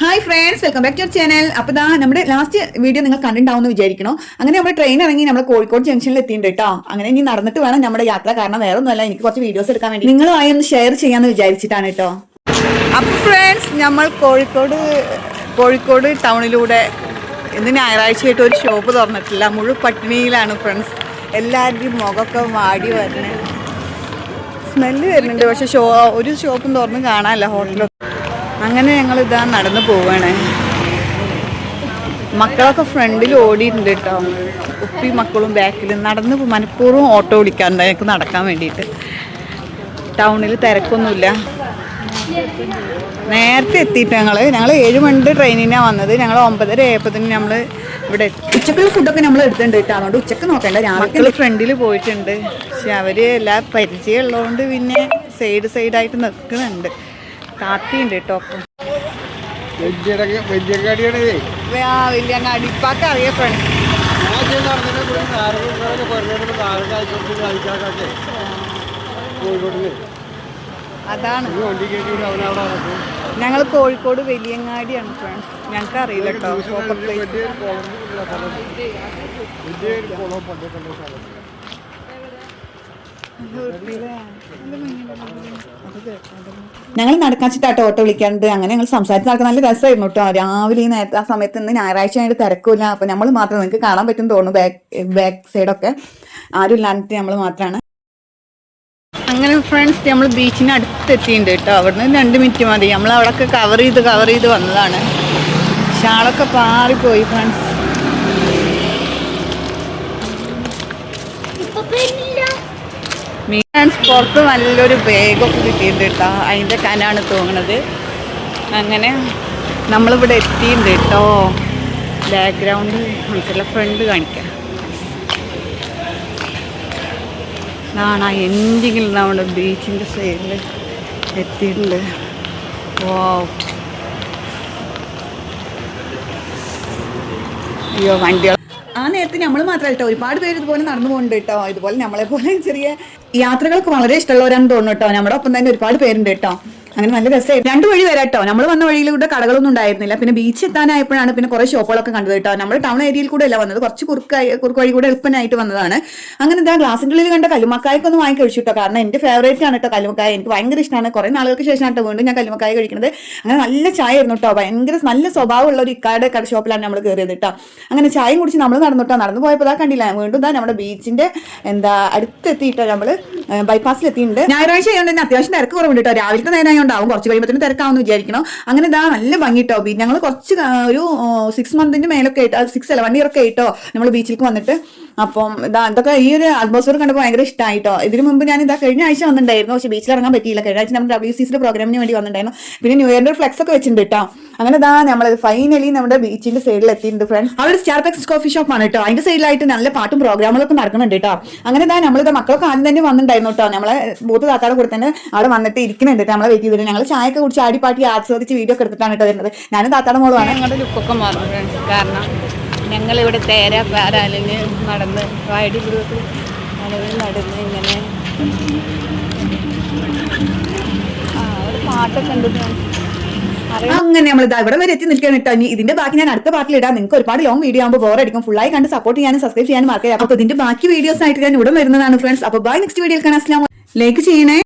Hi friends welcome back to your channel അപ്പോൾ ദാ നമ്മുടെ ലാസ്റ്റ് വീഡിയോ നിങ്ങൾ കണ്ടിട്ടുണ്ടാവുമെന്ന് വിചാരിക്കണോ? അങ്ങനെ നമ്മൾ ട്രെയിൻ ഇറങ്ങി നമ്മൾ കോഴിക്കോട് ജംഗ്ഷനിൽ എത്തിയിട്ടുണ്ട് കേട്ടോ അങ്ങനെ ഇനി നടന്നിട്ട് വേണം നമ്മുടെ യാത്ര. കാരണം വേറെ ഒന്നുമല്ല എനിക്ക് കുറച്ച് വീഡിയോസ് എടുക്കാൻ വേണ്ടി. നിങ്ങളുമായി ഒന്ന് ഷെയർ ചെയ്യാമെന്ന് വിചാരിച്ചിട്ടാണ് കേട്ടോ അപ്പോൾ ഫ്രണ്ട്സ് നമ്മൾ കോഴിക്കോട് കോഴിക്കോട് ടൗണിലൂടെ ഇന്ന് ഞായറാഴ്ചയായിട്ട് ഒരു ഷോപ്പ് തുറന്നിട്ടില്ല. മുഴു പട്ടിണിയിലാണ് ഫ്രണ്ട്സ് എല്ലാവരുടെയും മുഖമൊക്കെ വാടി വരണേ. സ്മെല്ല് വരുന്നുണ്ട്. പക്ഷെ ഷോ ഒരു ഷോപ്പും തുറന്ന് കാണാനല്ല. ഹോട്ടലൊക്കെ അങ്ങനെ ഞങ്ങൾ ഇതാ നടന്നു പോവാണ്. മക്കളൊക്കെ ഫ്രണ്ടിൽ ഓടിയിട്ടുണ്ട് കേട്ടോ. ഉപ്പി മക്കളും ബാക്കിൽ നടന്ന് മനഃപൂർവം ഓട്ടോ വിളിക്കാറുണ്ട് ഞങ്ങൾക്ക് നടക്കാൻ വേണ്ടിയിട്ട്. ടൗണിൽ തിരക്കൊന്നുമില്ല. നേരത്തെ എത്തിയിട്ട് ഞങ്ങൾ ഞങ്ങൾ ഏഴ് മണിന്റെ ട്രെയിനിനാണ് വന്നത്. ഞങ്ങൾ ഒമ്പതര ആയപ്പോഴത്തേന് നമ്മൾ ഇവിടെ ഉച്ചക്കുള്ള ഫുഡൊക്കെ നമ്മൾ എടുത്തിട്ടുണ്ട് കേട്ടോ. അതുകൊണ്ട് ഉച്ചയ്ക്ക് നോക്കണ്ട. മക്കൾ ഫ്രണ്ടിൽ പോയിട്ടുണ്ട്. പക്ഷെ അവർ എല്ലാ പരിചയമുള്ളതുകൊണ്ട് പിന്നെ സൈഡ് സൈഡായിട്ട് നിൽക്കുന്നുണ്ട്. താത്തിയുണ്ട് കേട്ടോ. അറിയാം ഫ്രണ്ട്സ്. അതാണ്. ഞങ്ങൾ കോഴിക്കോട് വലിയങ്ങാടിയാണ് ഫ്രണ്ട്സ്. ഞങ്ങൾക്ക് അറിയില്ല കേട്ടോ ഞങ്ങൾ നടക്കാച്ചിട്ടാട്ടോ ഓട്ടോ വിളിക്കാണ്ട്. അങ്ങനെ ഞങ്ങൾ സംസാരിച്ച് നടക്കാൻ നല്ല രസമായിരുന്നു കേട്ടോ രാവിലെ ഈ നേരത്തെ ആ സമയത്ത് നിന്ന് ഞായറാഴ്ച ആയിട്ട് തിരക്കില്ല അപ്പൊ നമ്മൾ മാത്രം നിങ്ങൾക്ക് കാണാൻ പറ്റും തോന്നുന്നു ബാക്ക് ബാക്ക് സൈഡൊക്കെ. ആരും ഇല്ലാണ്ടിട്ട് നമ്മൾ മാത്രമാണ് അങ്ങനെ ഫ്രണ്ട്സ് നമ്മൾ ബീച്ചിന് അടുത്ത് എത്തിയിട്ടുണ്ട് കേട്ടോ അവിടുന്ന് രണ്ട് മിനിറ്റ് മതി. നമ്മൾ അവിടെയൊക്കെ കവർ ചെയ്ത് കവർ ചെയ്ത് വന്നതാണ്. ഷാളൊക്കെ പാറിപ്പോയി ഫ്രണ്ട്സ് മീൻസ് പുറത്ത് നല്ലൊരു ബാഗൊക്കെ കിട്ടിയിട്ടുണ്ട് കേട്ടോ. അതിന്റെ കനാണ് തോന്നുന്നത് അങ്ങനെ നമ്മളിവിടെ എത്തിയിട്ടുണ്ട് കേട്ടോ. ബാക്ക്ഗ്രൗണ്ട് മനസ്സിലെ ഫ്രണ്ട് കാണിക്കാം. ആ എന്തെങ്കിലും നമ്മുടെ ബീച്ചിന്റെ സൈഡിൽ എത്തിയിട്ടുണ്ട്. ഓ അയ്യോ വണ്ടികൾ ആ നേരത്തെ നമ്മൾ മാത്രമല്ല കേട്ടോ ഒരുപാട് പേര് ഇതുപോലെ നടന്നു പോകുന്നുണ്ട് കേട്ടോ ഇതുപോലെ നമ്മളെ പോലെ ചെറിയ യാത്രകൾക്ക് വളരെ ഇഷ്ടമുള്ളവരാണെന്ന് തോന്നുന്നു കേട്ടോ നമ്മുടെ ഒപ്പം തന്നെ ഒരുപാട് പേരുണ്ട് കേട്ടോ അങ്ങനെ നല്ല രസമായിരുന്നു രണ്ട് വഴി വരാം കേട്ടോ. നമ്മൾ വന്ന വഴിയിലൂടെ കടകളൊന്നും ഉണ്ടായിരുന്നില്ല. പിന്നെ ബീച്ച് എത്താനായപ്പോഴാണ് പിന്നെ കുറേ ഷോപ്പുകളൊക്കെ കണ്ടത് കേട്ടോ. നമ്മൾ ടൗൺ ഏരിയയിൽ കൂടെ അല്ല വന്നത്. കുറച്ച് കുറുക്കായി കുറുക്ക് വഴി കൂടെ എളുപ്പനായിട്ട് വന്നതാണ്. അങ്ങനെ എന്താ ഗ്ലാസിന്റെ ഉള്ളിൽ കണ്ട കല്ലുമക്കായൊക്കെ വാങ്ങി കഴിച്ചു കേട്ടോ. കാരണം എന്റെ ഫേവറേറ്റ് ആണ് കേട്ടോ കല്ലുമക്കായ. എനിക്ക് ഭയങ്കര ഇഷ്ടമാണ് കുറേ നാളുകൾക്ക് ശേഷമാണ് കേട്ടോ വീണ്ടും ഞാൻ കല്ലുമക്കായ കഴിക്കുന്നത് അങ്ങനെ നല്ല ചായ ആയിരുന്നു കേട്ടോ. ഭയങ്കര നല്ല സ്വഭാവമുള്ള ഒരു ഇക്കാട് കട ഷോപ്പിലാണ് നമ്മൾ കയറിയത് കേട്ടോ. അങ്ങനെ ചായയും കുടിച്ച് നമ്മൾ നടന്നു കേട്ടോ. നടന്നു പോയപ്പോൾ ഇതാ കണ്ടില്ല? വീണ്ടും ഇതാ നമ്മുടെ ബീച്ചിന്റെ എന്താ അടുത്തെത്തിയിട്ടോ നമ്മൾ ബൈപ്പാസിൽ എത്തിയിട്ടുണ്ട് ഞായറാഴ്ച ആയതുകൊണ്ട് തന്നെ അത്യാവശ്യം തിരക്ക് കുറവുണ്ട് കേട്ടോ രാവിലത്തെ നേരം ആയതുകൊണ്ടാവും കുറച്ച് കഴിയുമ്പോൾ തിരക്കാവുമെന്ന് വിചാരിക്കണം അങ്ങനെ ഇതാ നല്ല ഭംഗി കേട്ടോ ഞങ്ങൾ കുറച്ച് ഒരു സിക്സ് മന്തിന്റെ മേലൊക്കെ ആയിട്ട് സിക്സ് അല്ല വൺ ഇയർ ഒക്കെ ആയിട്ടോ നമ്മൾ ബീച്ചിലേക്ക് വന്നിട്ട്. അപ്പം ഇതാ ഇതൊക്കെ ഈ ഒരു അറ്റ്മോസ്ഫിയർ കണ്ടപ്പോൾ ഭയങ്കര ഇഷ്ടമായിട്ടോ ഇതിന് മുമ്പ് ഞാൻ ഇതാ കഴിഞ്ഞ ആഴ്ച വന്നിട്ടുണ്ടായിരുന്നു. പക്ഷേ ബീച്ചിൽ ഇറങ്ങാൻ പറ്റിയില്ല. കഴിഞ്ഞ ആഴ്ച നമ്മുടെ ഡബ്ല്യു സി പ്രോഗ്രാമിന് വേണ്ടി വന്നിട്ടുണ്ടായിരുന്നു. പിന്നെ ന്യൂ ഇയറിന്റെ ഫ്ലെക്സ് ഒക്കെ വെച്ചിട്ടുണ്ട് കേട്ടോ അങ്ങനെ ഇതാ നമ്മൾ ഫൈനലി നമ്മുടെ ബീച്ചിന്റെ സൈഡിൽ എത്തിയിട്ടുണ്ട് ഫ്രണ്ട്സ് അവിടെ സ്റ്റാർ പെക്സ് കോഫി ഷോപ്പ് ആണ് കേട്ടോ അതിന്റെ സൈഡിലായിട്ട് നല്ല പാട്ടും പ്രോഗ്രാമുകളൊക്കെ നടക്കുന്നുണ്ട് കേട്ടോ അങ്ങനെ ഇതാ നമ്മളിത് മക്കളൊക്കെ ആദ്യം തന്നെ വന്നിട്ടുണ്ടായിരുന്നു കേട്ടോ നമ്മളെ ബൂത്ത് താത്താടെ കൂടെ തന്നെ അവിടെ വന്നിട്ട് ഇരിക്കുന്നുണ്ട് നമ്മളെ വെയിറ്റ് ചെയ്തിട്ട്. ഞങ്ങൾ ചായയൊക്കെ കുടിച്ച് ആടിപ്പാട്ടി ആസ്വദിച്ച് വീഡിയോ ഒക്കെ എടുത്തിട്ടാണ് കേട്ടോ വരുന്നത്. ഞാനും താത്താടെ മോളുമാണ്. ഞങ്ങളുടെ ലുക്കൊക്കെ മാറും കാരണം ഞങ്ങളിവിടെ തേര പാരാലിന് നടന്ന് വായടി ഗ്രൂപ്പ് നടന്ന് നടന്ന് ഇങ്ങനെ. ആ ഒരു പാട്ടൊക്കെ ഉണ്ട്. അങ്ങനെ നമ്മൾ ഇതാ ഇവിടെ വരെ എത്തി നിൽക്കാൻ കേട്ടോ. ഇനി ഇതിന്റെ ബാക്കി ഞാൻ അടുത്ത പാർട്ടിൽ ഇടാം. നിങ്ങൾക്ക് ഒരുപാട് ലോങ് വീഡിയോ ആകുമ്പോൾ ബോർ അടിക്കും. ഫുള്ളായി കണ്ട് സപ്പോർട്ട് ചെയ്യാനും സബ്സ്ക്രൈബ് ചെയ്യാനും മാർക്കറ്റ് അപ്പോൾ ഇതിന്റെ ബാക്കി വീഡിയോസ് ആയിട്ട് ഞാൻ ഉടൻ വരുന്നതാണ് ഫ്രണ്ട്സ് അപ്പോൾ ബൈ നെക്സ്റ്റ് വീഡിയോയിൽ കാണാം. അസ്ലാം ലൈക്ക് ചെയ്യണേ.